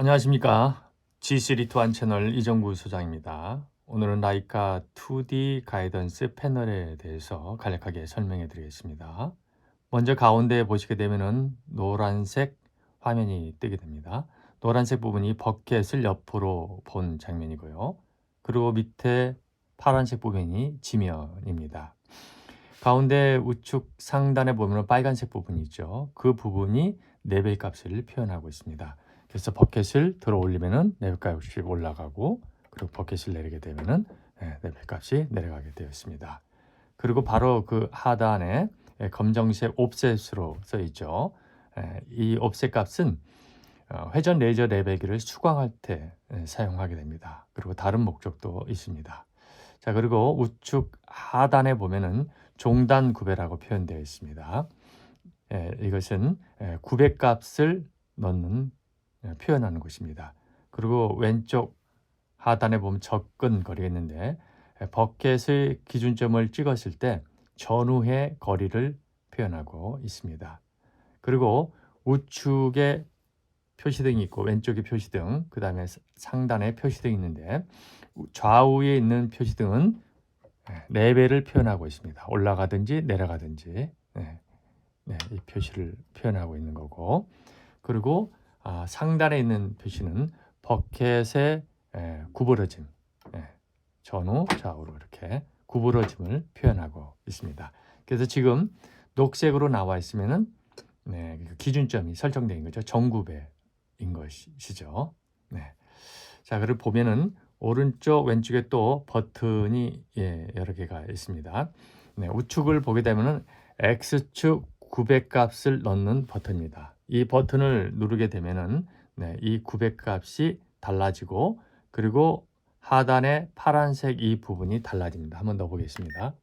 안녕하십니까. G3 채널 이정구 소장입니다. 오늘은 라이카 2D 가이던스 패널에 대해서 간략하게 설명해 드리겠습니다. 먼저 가운데 보시게 되면은 노란색 화면이 뜨게 됩니다. 노란색 부분이 버켓을 옆으로 본 장면이고요. 그리고 밑에 파란색 부분이 지면입니다. 가운데 우측 상단에 보면 빨간색 부분이 있죠. 그 부분이 레벨 값을 표현하고 있습니다. 그래서 버켓을 들어 올리면은 레벨 값이 올라가고 그리고 버켓을 내리게 되면은 예, 레벨 값이 내려가게 되어 있습니다. 그리고 바로 그 하단에 예, 검정색 옵셋으로 써 있죠. 예, 이 옵셋 값은 어, 회전 레이저 레벨기를 수광할 때 예, 사용하게 됩니다. 그리고 다른 목적도 있습니다. 자 그리고 우측 하단에 보면은 종단 구배라고 표현되어 있습니다. 예, 이것은 예, 구배 값을 넣는 예, 표현하는 것입니다. 그리고 왼쪽 하단에 보면 접근 거리가 있는데 예, 버켓의 기준점을 찍었을 때 전후의 거리를 표현하고 있습니다. 그리고 우측에 표시등이 있고 왼쪽에 표시등, 그 다음에 상단에 표시등이 있는데 좌우에 있는 표시등은 예, 레벨을 표현하고 있습니다. 올라가든지 내려가든지 네, 네, 이 표시를 표현하고 있는 거고 그리고 아, 상단에 있는 표시는 버켓의 에, 구부러짐, 예, 전후 좌우로 이렇게 구부러짐을 표현하고 있습니다. 그래서 지금 녹색으로 나와 있으면은 네, 그 기준점이 설정된 거죠. 정구배인 것이죠. 네. 자, 그리고 보면은 오른쪽 왼쪽에 또 버튼이 예, 여러 개가 있습니다. 네, 우측을 보게 되면은 X축 구배 값을 넣는 버튼입니다. 이 버튼을 누르게 되면은 네, 이 구배 값이 달라지고 그리고 하단에 파란색 이 부분이 달라집니다. 한번 넣어 보겠습니다.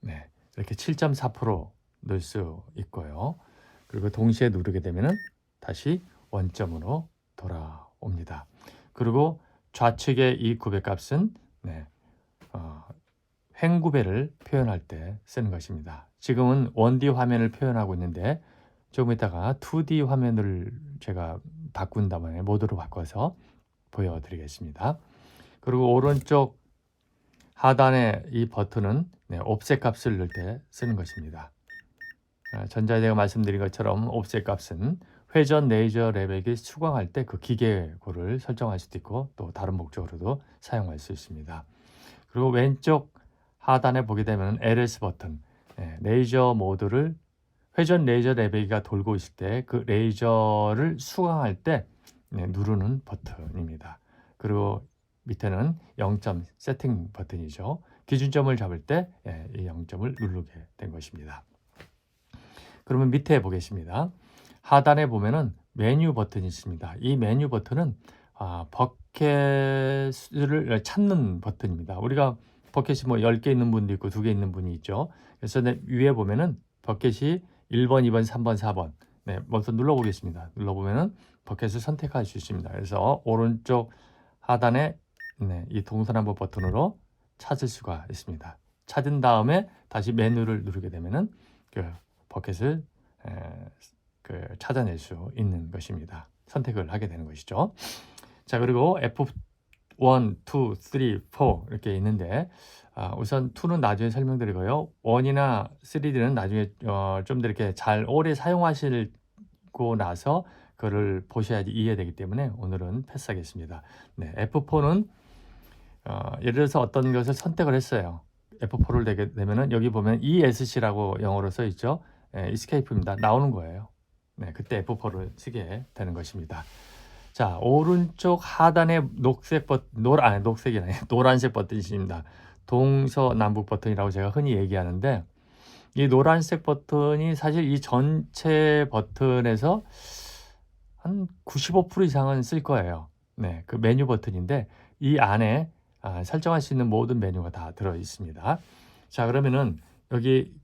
네, 이렇게 7.4% 넣을 수 있고요. 그리고 동시에 누르게 되면은 다시 원점으로 돌아옵니다. 그리고 좌측의 이 구배 값은 네, 어, 횡구배를 표현할 때 쓰는 것입니다. 지금은 1D 화면을 표현하고 있는데 조금 있다가 2D 화면을 제가 바꾼 다음에 모드로 바꿔서 보여드리겠습니다. 그리고 오른쪽 하단의 이 버튼은 네, 옵셋 값을 넣을 때 쓰는 것입니다. 아, 전자에 제가 말씀드린 것처럼 옵셋 값은 회전 레이저 레벨기 수광할 때 그 기계고를 설정할 수도 있고 또 다른 목적으로도 사용할 수 있습니다. 그리고 왼쪽 하단에 보게 되면 LS 버튼, 예, 레이저 모드를 회전 레이저 레벨기가 돌고 있을 때 그 레이저를 수강할 때 네, 누르는 버튼입니다. 그리고 밑에는 0점 세팅 버튼이죠. 기준점을 잡을 때이 예, 0점을 누르게 된 것입니다. 그러면 밑에 보겠습니다. 하단에 보면은 메뉴 버튼이 있습니다. 이 메뉴 버튼은 아, 버켓을 찾는 버튼입니다. 우리가 버켓이 뭐 10개 있는 분도 있고 2개 있는 분이 있죠. 그래서 위에 보면은 버켓이 1번, 2번, 3번, 4번. 네, 먼저 눌러보겠습니다. 눌러보면은 버켓을 선택할 수 있습니다. 그래서 오른쪽 하단에 네, 이 동서남북 버튼으로 찾을 수가 있습니다. 찾은 다음에 다시 메뉴를 누르게 되면은 그 버켓을 에, 그 찾아낼 수 있는 것입니다. 선택을 하게 되는 것이죠. 자, 그리고 F 1, 2, 3, 4 이렇게 있는데 아, 우선 2는 나중에 설명드리고요. 1이나 3D는 나중에 어, 좀 더 이렇게 잘 오래 사용하시고 나서 그거를 보셔야지 이해되기 때문에 오늘은 패스하겠습니다. 네, F4는 어, 예를 들어서 어떤 것을 선택을 했어요. F4를 되게 되면은 여기 보면 ESC라고 영어로 써 있죠. 예, escape입니다. 나오는 거예요. 네, 그때 F4를 쓰게 되는 것입니다. 자, 오른쪽 하단에 녹색 버튼, 노, 아니, 녹색이 아니 노란색 버튼이 있습니다. 동서남북 버튼이라고 제가 흔히 얘기하는데, 이 노란색 버튼이 사실 이 전체 버튼에서 한 95% 이상은 쓸 거예요. 네, 그 메뉴 버튼인데, 이 안에 아, 설정할 수 있는 모든 메뉴가 다 들어 있습니다. 자, 그러면은 여기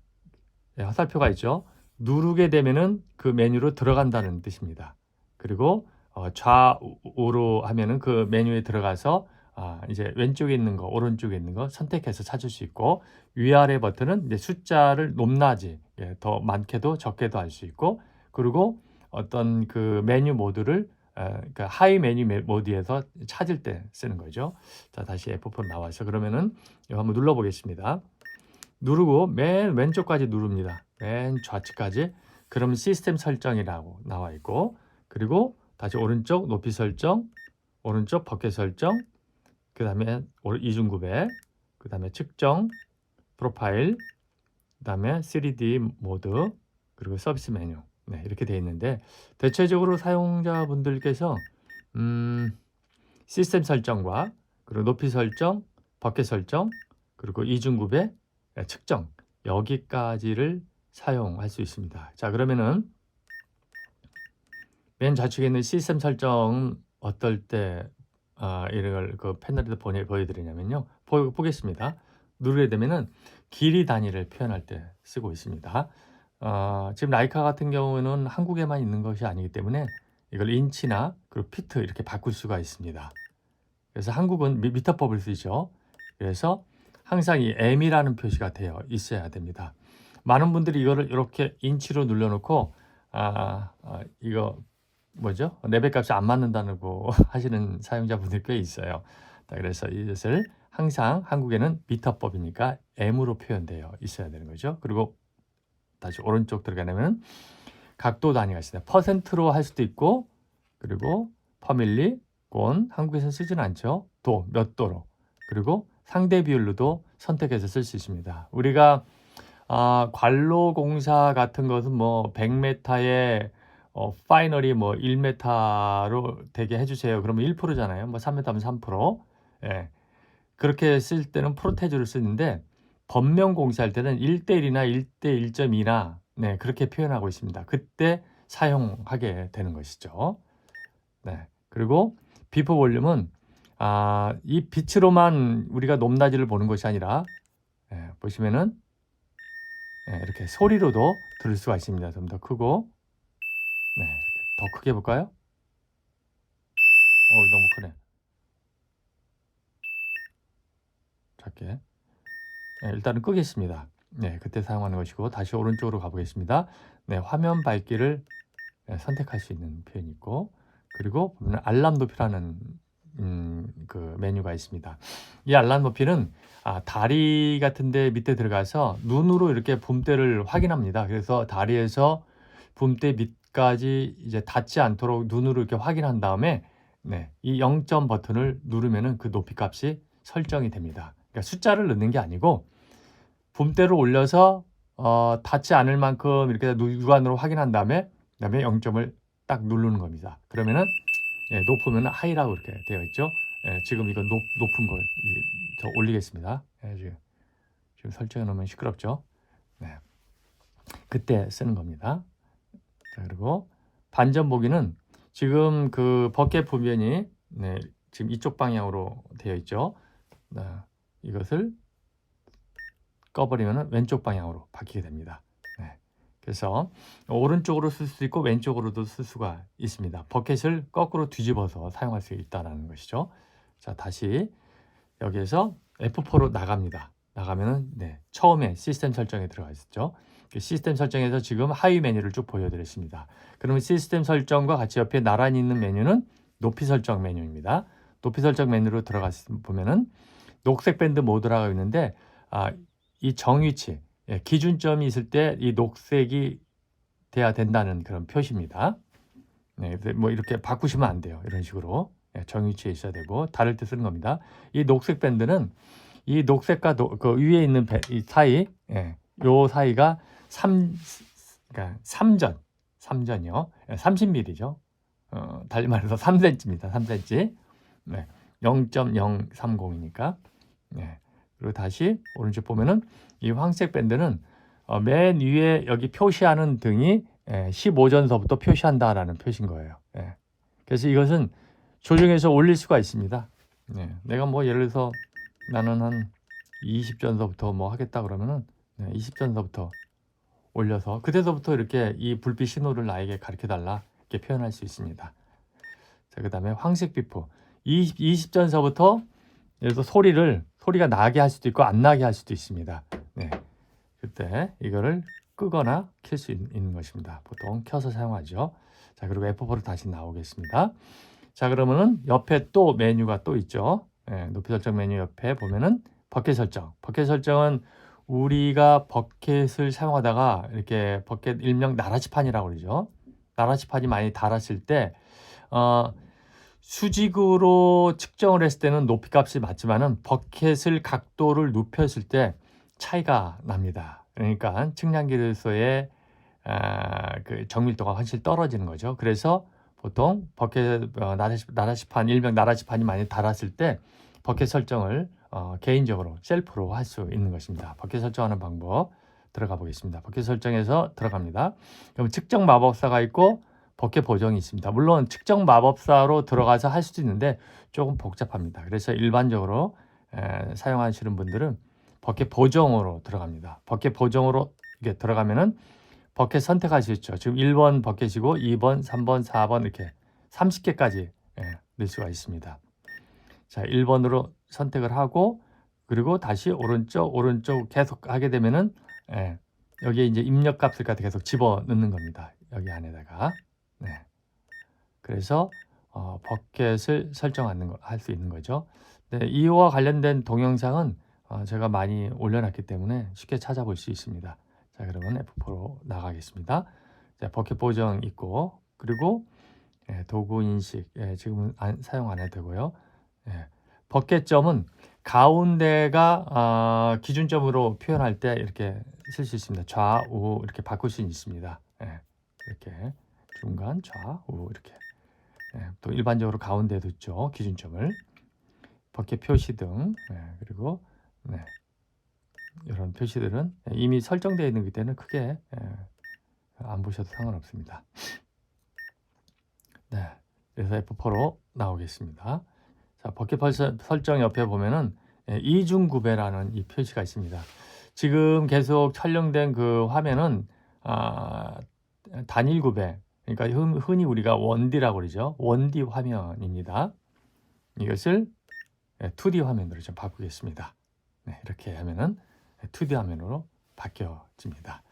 화살표가 있죠. 누르게 되면은 그 메뉴로 들어간다는 뜻입니다. 그리고 어, 좌우로 하면은 그 메뉴에 들어가서 아, 이제 왼쪽에 있는 거, 오른쪽에 있는 거 선택해서 찾을 수 있고 위아래 버튼은 이제 숫자를 높낮이 예, 더 많게도 적게도 할 수 있고 그리고 어떤 그 메뉴 모드를 어, 그러니까 하이 메뉴 메- 모드에서 찾을 때 쓰는 거죠. 자, 다시 F4로 나와서 그러면은 이거 한번 눌러 보겠습니다. 누르고 맨 왼쪽까지 누릅니다. 맨 좌측까지. 그럼 시스템 설정이라고 나와 있고 그리고 다시 오른쪽 높이 설정, 오른쪽 버켓 설정, 그 다음에 이중 구배, 그 다음에 측정, 프로파일, 그 다음에 3D 모드, 그리고 서비스 메뉴. 네, 이렇게 되어 있는데 대체적으로 사용자분들께서 음, 시스템 설정과 그리고 높이 설정, 버켓 설정, 그리고 이중 구배, 네, 측정 여기까지를 사용할 수 있습니다. 자, 그러면은 맨 좌측에 있는 시스템 설정 어떨 때 아, 이걸 그 패널에서 보내 보여드리냐면요. 보, 보겠습니다. 누르게 되면은 길이 단위를 표현할 때 쓰고 있습니다. 어, 지금 라이카 같은 경우는 한국에만 있는 것이 아니기 때문에 이걸 인치나 그리고 피트 이렇게 바꿀 수가 있습니다. 그래서 한국은 미- 미터법을 쓰죠. 그래서 항상 이 M이라는 표시가 되어 있어야 됩니다. 많은 분들이 이거를 이렇게 인치로 눌러놓고 아, 아 이거 뭐죠? 레벨 값이 안 맞는다고 하시는 사용자분들 꽤 있어요. 자, 그래서 이것을 항상 한국에는 미터법이니까 M으로 표현되어 있어야 되는 거죠. 그리고 다시 오른쪽 들어가려면 각도 단위가 있습니다. 퍼센트로 할 수도 있고 그리고 퍼밀리, 권 한국에서는 쓰지는 않죠. 도, 몇 도로 그리고 상대 비율로도 선택해서 쓸 수 있습니다. 우리가 아, 관로 공사 같은 것은 뭐 100m에 어, 파이널이 뭐 1m로 되게 해주세요. 그러면 1%잖아요. 뭐 3m면 3%. 예. 그렇게 쓸 때는 프로테주를 쓰는데 법명 공사할 때는 1대1이나 1대 1.2나 네, 그렇게 표현하고 있습니다. 그때 사용하게 되는 것이죠. 네. 그리고 비포 볼륨은 아, 이 빛으로만 우리가 높낮이를 보는 것이 아니라 예, 보시면은 예, 이렇게 소리로도 들을 수가 있습니다. 좀 더 크고 네, 더 크게 볼까요? 어, 너무 크네. 작게. 네, 일단은 끄겠습니다. 네, 그때 사용하는 것이고 다시 오른쪽으로 가보겠습니다. 네, 화면 밝기를 네, 선택할 수 있는 표현이 있고 그리고 보면 알람 높이라는 음, 그 메뉴가 있습니다. 이 알람 높이는 아, 다리 같은데 밑에 들어가서 눈으로 이렇게 붐대를 확인합니다. 그래서 다리에서 붐대 밑 까지 이제 닿지 않도록 눈으로 이렇게 확인한 다음에 네, 이 0점 버튼을 누르면은 그 높이 값이 설정이 됩니다. 그러니까 숫자를 넣는 게 아니고 붐대를 올려서 어, 닿지 않을 만큼 이렇게 누- 육안으로 확인한 다음에 그다음에 0점을 딱 누르는 겁니다. 그러면은 예, 높으면 하이라고 이렇게 되어 있죠. 예, 지금 이거 높, 높은 거, 이- 저 올리겠습니다. 예, 지금, 지금 설정해 놓으면 시끄럽죠. 네. 그때 쓰는 겁니다. 자, 그리고 반전 보기는 지금 그 버켓 부면이 네, 지금 이쪽 방향으로 되어 있죠. 네, 이것을 꺼버리면 왼쪽 방향으로 바뀌게 됩니다. 네. 그래서 오른쪽으로 쓸 수 있고 왼쪽으로도 쓸 수가 있습니다. 버켓을 거꾸로 뒤집어서 사용할 수 있다는 것이죠. 자, 다시 여기에서 F4로 나갑니다. 나가면은 네, 처음에 시스템 설정에 들어가 있었죠. 그 시스템 설정에서 지금 하위 메뉴를 쭉 보여드렸습니다. 그러면 시스템 설정과 같이 옆에 나란히 있는 메뉴는 높이 설정 메뉴입니다. 높이 설정 메뉴로 들어가 보면은 녹색 밴드 모드라고 있는데 아, 이 정위치 예, 기준점이 있을 때 이 녹색이 돼야 된다는 그런 표시입니다. 네, 뭐 이렇게 바꾸시면 안 돼요. 이런 식으로 예, 정위치에 있어야 되고 다를 때 쓰는 겁니다. 이 녹색 밴드는 이 녹색과 노- 그 위에 있는 배, 이 사이, 예, 요 사이가 3, 그러니까 3전, 3전이요. 30mm죠. 어, 달리 말해서 3cm입니다. 3cm. 네, 0.030이니까. 네. 그리고 다시 오른쪽 보면은 이 황색 밴드는 어, 맨 위에 여기 표시하는 등이 예, 15전서부터 표시한다라는 표시인 거예요. 예. 그래서 이것은 조정해서 올릴 수가 있습니다. 예. 내가 뭐 예를 들어서 나는 한 20전서부터 뭐 하겠다 그러면은 네, 20전서부터 올려서 그때서부터 이렇게 이 불빛 신호를 나에게 가르쳐 달라 이렇게 표현할 수 있습니다. 자, 그다음에 황색 비포 20, 20전서부터 예를 들어 소리를 소리가 나게 할 수도 있고 안 나게 할 수도 있습니다. 네. 그때 이거를 끄거나 켤 수 있는 것입니다. 보통 켜서 사용하죠. 자, 그리고 F4로 다시 나오겠습니다. 자, 그러면은 옆에 또 메뉴가 또 있죠. 예, 높이 설정 메뉴 옆에 보면은 버켓 설정. 버켓 설정은 우리가 버켓을 사용하다가 이렇게 버켓 일명 나라지판이라고 그러죠. 나라지판이 많이 달았을 때 어, 수직으로 측정을 했을 때는 높이 값이 맞지만은 버켓을 각도를 눕혔을 때 차이가 납니다. 그러니까 측량기로서의 아, 그 정밀도가 훨씬 떨어지는 거죠. 그래서 보통 버켓 어, 나라시판 일명 나라시판이 많이 달았을 때 버켓 설정을 어, 개인적으로 셀프로 할 수 있는 것입니다. 버켓 설정하는 방법 들어가 보겠습니다. 버켓 설정에서 들어갑니다. 그럼 측정 마법사가 있고 버켓 보정이 있습니다. 물론 측정 마법사로 들어가서 할 수도 있는데 조금 복잡합니다. 그래서 일반적으로 에, 사용하시는 분들은 버켓 보정으로 들어갑니다. 버켓 보정으로 이게 들어가면은 수 있죠. 지금 1번 버켓이고 2번, 3번, 4번 이렇게 30개까지 예, 넣을 수가 있습니다. 자, 1번으로 선택을 하고 그리고 다시 오른쪽 오른쪽 계속 하게 되면은 예, 여기에 이제 입력 값을 갖다 계속 집어 넣는 겁니다. 여기 안에다가 네. 그래서 어, 버켓을 설정하는 거할수 있는 거죠. 네, 이와 관련된 동영상은 어, 제가 많이 올려놨기 때문에 쉽게 찾아볼 수 있습니다. 자, 그러면 F4로 나가겠습니다. 자, 버켓 보정 있고 그리고 예, 도구 인식 예, 지금은 안, 사용 안 해도 되고요. 예, 버켓점은 가운데가 어, 기준점으로 표현할 때 이렇게 쓸 수 있습니다. 좌우 이렇게 바꿀 수 있습니다. 예, 이렇게 중간 좌우 이렇게 예, 또 일반적으로 가운데도 있죠. 기준점을 버켓 표시 등 예, 그리고 네, 이런 표시들은 이미 설정되어 있는 기 때문에 크게 예, 안 보셔도 상관없습니다. 네, 그래서 F4로 나오겠습니다. 자, 버켓 설정 옆에 보면은 예, 이중 구배라는 이 표시가 있습니다. 지금 계속 촬영된 그 화면은 아, 단일 구배, 그러니까 흔히 우리가 원디라고 그러죠. 원디 화면입니다. 이것을 2D 예, 화면으로 좀 바꾸겠습니다. 네, 이렇게 하면은 2D 화면으로 바뀌어집니다.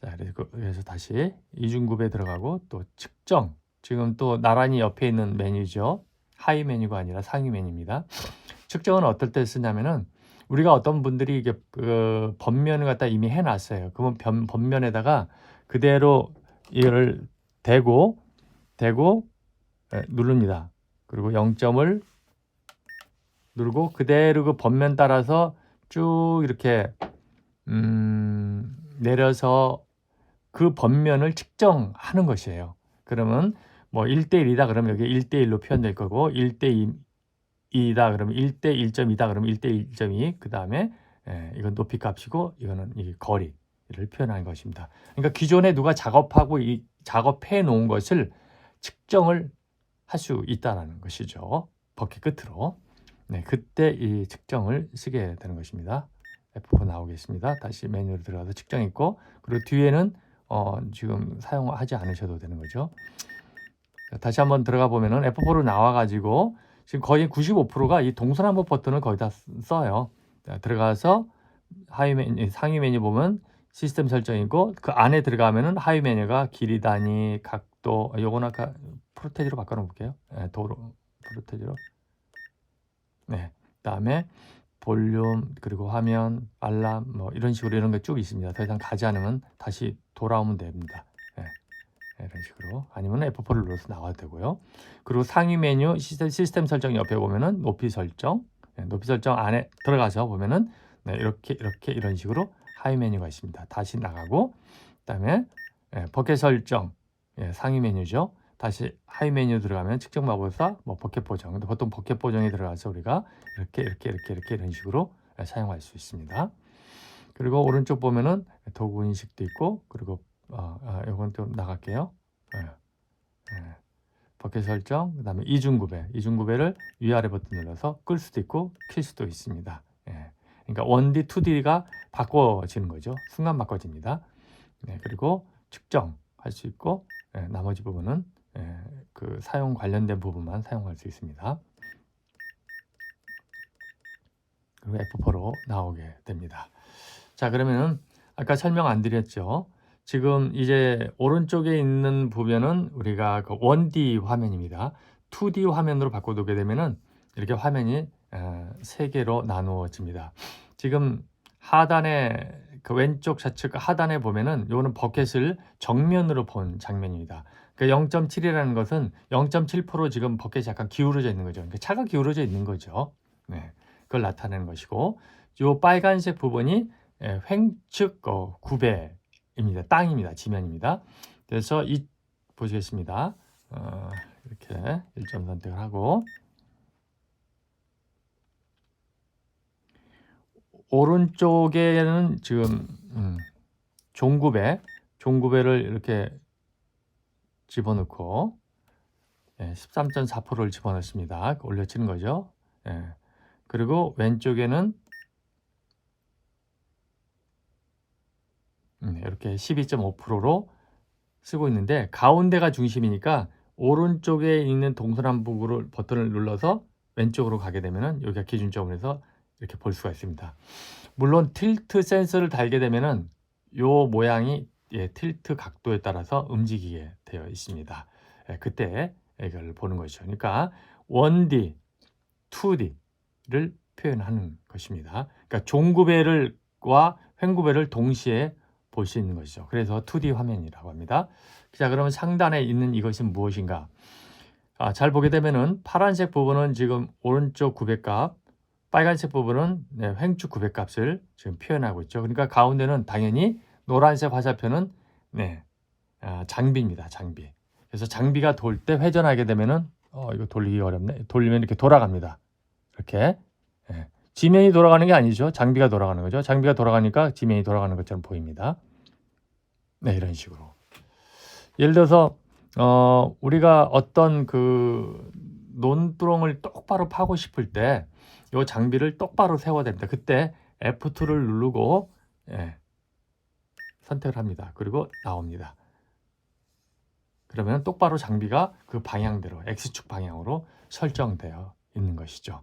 자, 그래서 다시 이중급에 들어가고 또 측정. 지금 또 나란히 옆에 있는 메뉴죠. 하위 메뉴가 아니라 상위 메뉴입니다. 측정은 어떨 때 쓰냐면은 우리가 어떤 분들이 이게 그 번면을 갖다 이미 해놨어요. 그러면 변, 번면에다가 그대로 이를 대고 대고 네, 누릅니다. 그리고 0점을 누르고 그대로 그 번면 따라서 쭉 이렇게 음, 내려서 그 번면을 측정하는 것이에요. 그러면 뭐 1대1이다 그러면 여기 1대1로 표현될 거고 1대2 2다 그러면 1대 1.2다 그러면 1대 1.2 그 다음에 예, 이건 높이 값이고 이거는 이 거리를 표현하는 것입니다. 그러니까 기존에 누가 작업하고 이 작업해 놓은 것을 측정을 할 수 있다라는 것이죠. 버킷 끝으로. 네, 그때 이 측정을 쓰게 되는 것입니다. F4 나오겠습니다. 다시 메뉴로 들어가서 측정 있고 그리고 뒤에는 어, 지금 사용하지 않으셔도 되는 거죠. 다시 한번 들어가 보면은 F4로 나와 가지고 지금 거의 95%가 이 동서남북 버튼을 거의 다 써요. 자, 들어가서 하위 메뉴, 상위 메뉴 보면 시스템 설정이고 그 안에 들어가면은 하위 메뉴가 길이 단위, 각도 요건 아까 프로테지로 바꿔 놓을게요. 네, 도로 프로테지로 네. 그다음에 볼륨 그리고 화면 알람 뭐 이런 식으로 이런 게 쭉 있습니다. 더 이상 가지 않으면 다시 돌아오면 됩니다. 네. 이런 식으로 아니면 F4를 눌러서 나와도 되고요. 그리고 상위 메뉴 시스템, 시스템 설정 옆에 보면은 높이 설정 네, 높이 설정 안에 들어가서 보면은 네, 이렇게 이렇게 이런 식으로 하위 메뉴가 있습니다. 다시 나가고 그다음에 예, 버켓 설정 예, 상위 메뉴죠. 다시 하이 메뉴 들어가면 측정 마법사, 뭐 버켓 보정. 보통 버켓 보정에 들어가서 우리가 이렇게 이렇게 이렇게 이렇게 이런 식으로 사용할 수 있습니다. 그리고 오른쪽 보면은 도구 인식도 있고 그리고 어, 아, 이건 좀 나갈게요. 네. 네. 버켓 설정, 그 다음에 이중 구배, 이중 구배를 위아래 버튼 눌러서 끌 수도 있고 킬 수도 있습니다. 예. 그러니까 1D, 2D가 바꿔지는 거죠. 순간 바꿔집니다. 네, 그리고 측정 할 수 있고 예, 나머지 부분은 예, 그 사용 관련된 부분만 사용할 수 있습니다. 그리고 F4로 나오게 됩니다. 자 그러면은 아까 설명 안 드렸죠. 지금 이제 오른쪽에 있는 부분은 우리가 그 1D 화면입니다. 2D 화면으로 바꿔두게 되면은 이렇게 화면이 어, 세 개로 나누어집니다. 지금 하단에 그 왼쪽 좌측 하단에 보면은 요거는 버켓을 정면으로 본 장면입니다. 그 0.7이라는 것은 0.7% 지금 버켓이 약간 기울어져 있는 거죠. 그러니까 차가 기울어져 있는 거죠. 네, 그걸 나타내는 것이고 요 빨간색 부분이 예, 횡측 어, 구배 입니다. 땅입니다. 지면입니다. 그래서 이 보시겠습니다. 어, 이렇게 1점 선택을 하고 오른쪽에는 지금 음, 종구배, 종구배를 이렇게 집어넣고 예, 13.4%를 집어넣습니다. 올려치는 거죠. 예. 그리고 왼쪽에는 이렇게 12.5%로 쓰고 있는데 가운데가 중심이니까 오른쪽에 있는 동서남북으로 버튼을 눌러서 왼쪽으로 가게 되면은 여기가 기준점으로 해서 이렇게 볼 수가 있습니다. 물론 틸트 센서를 달게 되면은 요 모양이 예, 틸트 각도에 따라서 움직이게 되어 있습니다. 예, 그때 이걸 보는 것이죠. 그러니까 1D, 2D를 표현하는 것입니다. 그러니까 종구배를과 횡구배를 동시에 볼 수 있는 것이죠. 그래서 2D 화면이라고 합니다. 자, 그러면 상단에 있는 이것은 무엇인가? 아, 잘 보게 되면은 파란색 부분은 지금 오른쪽 구배값, 빨간색 부분은 네, 횡축 구배값을 지금 표현하고 있죠. 그러니까 가운데는 당연히 노란색 화살표는 네, 아, 장비입니다. 장비. 그래서 장비가 돌 때 회전하게 되면은 어, 이거 돌리기 어렵네. 돌리면 이렇게 돌아갑니다. 이렇게 예. 지면이 돌아가는 게 아니죠. 장비가 돌아가는 거죠. 장비가 돌아가니까 지면이 돌아가는 것처럼 보입니다. 네, 이런 식으로. 예를 들어서 어, 우리가 어떤 그 논두렁을 똑바로 파고 싶을 때 이 장비를 똑바로 세워야 됩니다. 그때 F2를 누르고 예, 선택을 합니다. 그리고 나옵니다. 그러면 똑바로 장비가 그 방향대로 X축 방향으로 설정되어 있는 것이죠.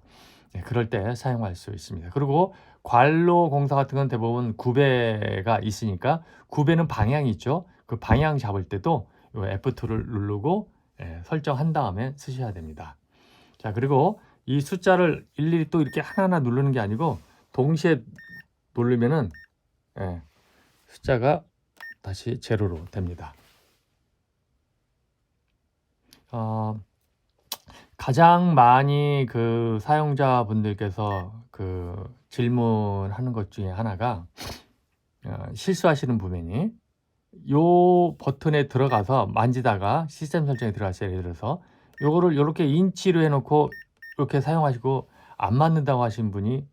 네, 그럴 때 사용할 수 있습니다. 그리고 관로 공사 같은 건 대부분 구배가 있으니까 구배는 방향이 있죠. 그 방향 잡을 때도 요 F2를 누르고 예, 설정한 다음에 쓰셔야 됩니다. 자 그리고 이 숫자를 일일이 또 이렇게 하나하나 누르는 게 아니고 동시에 누르면은 예, 숫자가 다시 제로로 됩니다. 어, 가장 많이 그 사용자분들께서 그 질문하는 것 중에 하나가 어, 실수하시는 부분이 요 버튼에 들어가서 만지다가 시스템 설정에 들어가서 예를 들어서 요거를 이렇게 인치로 해놓고 이렇게 사용하시고 안 맞는다고 하신 분이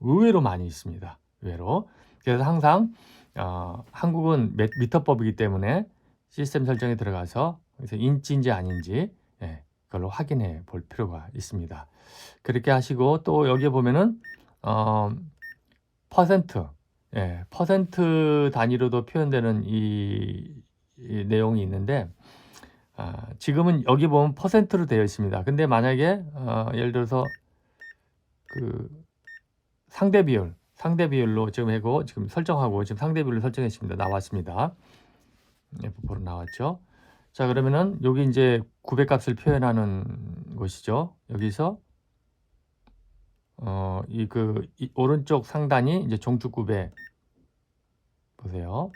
의외로 많이 있습니다. 의외로. 그래서 항상 어, 한국은 미- 미터법이기 때문에 시스템 설정에 들어가서 인치인지 아닌지 예, 그걸로 확인해 볼 필요가 있습니다. 그렇게 하시고 또 여기에 보면은 어, 퍼센트, 예, 퍼센트 단위로도 표현되는 이, 이 내용이 있는데 아, 지금은 여기 보면 퍼센트로 되어 있습니다. 근데 만약에 어, 예를 들어서 그 상대 비율, 상대 비율로 지금 해고 지금 설정하고 지금 상대 비율로 설정했습니다. 나왔습니다. F4로 나왔죠. 자 그러면은 여기 이제 구배 값을 표현하는 곳이죠. 여기서 어 이 그 오른쪽 상단이 이제 종축 구배 보세요.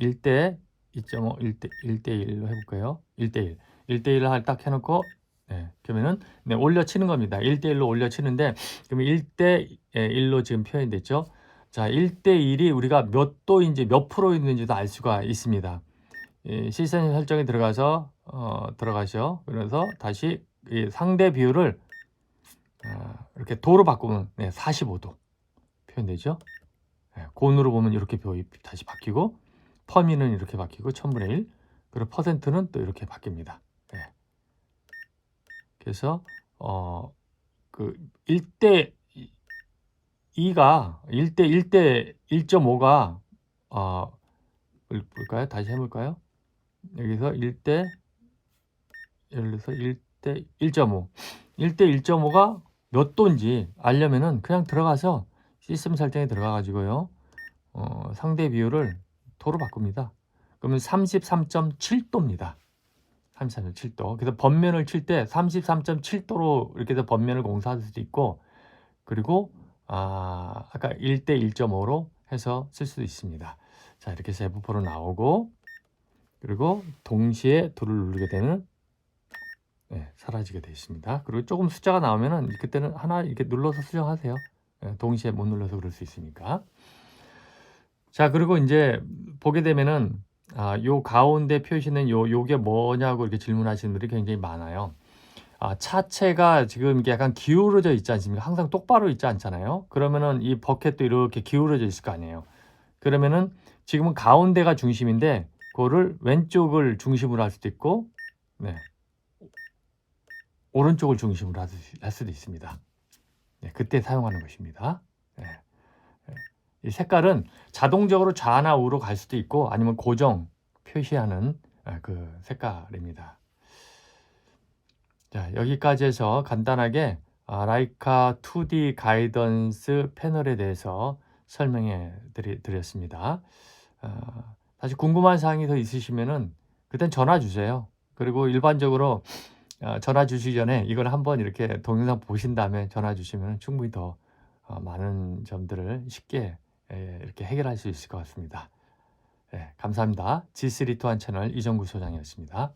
1대 2.5, 1대 1대 1로 해볼까요? 1대 1, 1대 1을 딱 해놓고 네, 그러면은 네, 올려치는 겁니다. 1대 1로 올려치는데 그러면 1대 1로 지금 표현됐죠. 자, 1대 1이 우리가 몇 도인지 몇 프로 있는지도 알 수가 있습니다. 이 시스템 설정에 들어가서 어, 들어가죠. 그래서 다시 이 상대 비율을 어, 이렇게 도로 바꾸면 네, 45도 표현되죠. 네, 곤으로 보면 이렇게 표 다시 바뀌고 퍼미는 이렇게 바뀌고 1000분의 1 그리고 퍼센트는 또 이렇게 바뀝니다. 네. 그래서 어, 그 1대 2가 1대 1대 1.5가 어, 볼까요? 다시 해볼까요? 여기서 1대 예를 들어서 1대 1.5 1대 1.5가 몇 도인지 알려면은 그냥 들어가서 시스템 설정에 들어가 가지고요. 어, 상대 비율을 도로 바꿉니다. 그러면 33.7도입니다. 33.7도. 그래서 번면을 칠 때 33.7도로 이렇게 해서 번면을 공사할 수도 있고 그리고 아, 아까 1대 1.5로 해서 쓸 수도 있습니다. 자, 이렇게 해서 F4로 나오고 그리고 동시에 도를 누르게 되면 네, 사라지게 되어 있습니다. 그리고 조금 숫자가 나오면은 그때는 하나 이렇게 눌러서 수정하세요. 예, 동시에 못 눌러서 그럴 수 있으니까. 자, 그리고 이제 보게 되면은 아, 요 가운데 표시는 요 요게 뭐냐고 이렇게 질문하시는 분들이 굉장히 많아요. 아, 차체가 지금 이게 약간 기울어져 있지 않습니까? 항상 똑바로 있지 않잖아요. 그러면은 이 버켓도 이렇게 기울어져 있을 거 아니에요. 그러면은 지금은 가운데가 중심인데 그거를 왼쪽을 중심으로 할 수도 있고 네. 오른쪽을 중심으로 할 수도 있습니다. 네, 그때 사용하는 것입니다. 네. 네. 이 색깔은 자동적으로 좌나 우로 갈 수도 있고 아니면 고정 표시하는 아, 그 색깔입니다. 자, 여기까지 해서 간단하게 아, 라이카 2D 가이던스 패널에 대해서 설명해 드렸습니다. 아, 다시 궁금한 사항이 더 있으시면은 그땐 전화 주세요. 그리고 일반적으로 아, 전화 주시기 전에 이걸 한번 이렇게 동영상 보신 다음에 전화 주시면 충분히 더 어, 많은 점들을 쉽게 예, 이렇게 해결할 수 있을 것 같습니다. 예, 감사합니다. G3 또한 채널 이정구 소장이었습니다.